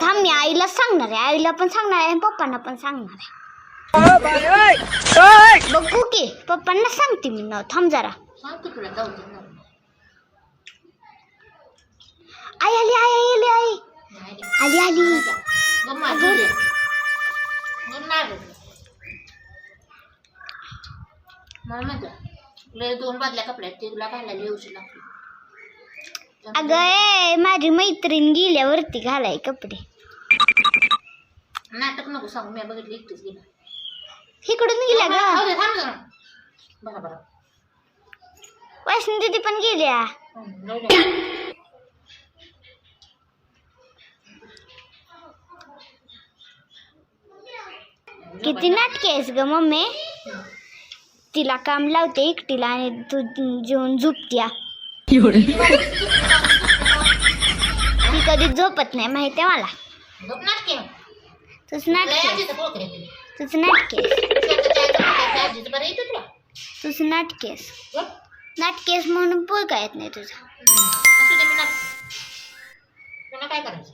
थांब मी आईला सांगणार आहे. आईला पण सांगणार आहे पप्पांना पण सांगणार आहे. बघू की पप्पांना सांगते मी नाव. थांब जरा. आई आली आई आई आली आई. आली आली. दोन बादल्या कपड्यात ते तुला घालायला येऊशी लागते अगं ए माझी मैत्रीण गेल्यावरती घालाय कपडे. नाटक नको सांगू मी बघितलं एकटीच गेलं. इकडून गेल्या ग. थांब जरा. बरं बरं वैष्णवी दीदी पण गेल्या. हं, जाऊ दे. किती नाटके आहेस ग मम्मी? तिला काम लावते एकटीला आणि तू जेवून झोपत्या. ती कधी झोपत नाही माहितीये मला? गप नाटके तुझ लय नाटके आजीचं पोळकं येते. तुझ नाटके स्वतःच्या आईचं पोळकं, आजीचं बरं येतं तुला तुझ नाटकेस. नाटकेस म्हणून पोळका येत नाही तुझा. मी काय करायचं?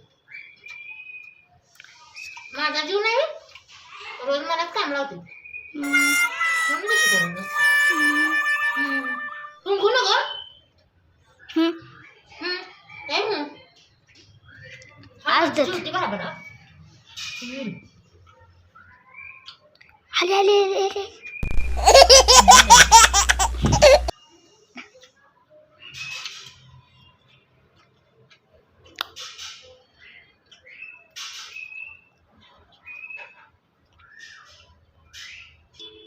माझा जीव नाही. रोज मलाच काम लावते. हम्म, म्हणून आज हा, देते. जेवते बरोबर हा. हं. आले आले आले आले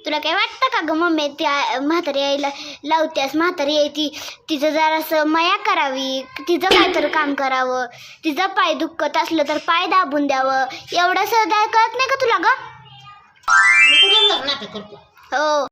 तुला काय वाटतं का ग मम्मी? त्या म्हातारी आईला लावत्यास म्हातारी आई ती तिचं जरासं मया करावी तिचं काहीतरी काम करावं तिचं पाय दुखत असलं तर पाय दाबून द्यावं एवढं सहदा कळत नाही का तुला ग? मी करतो? हो.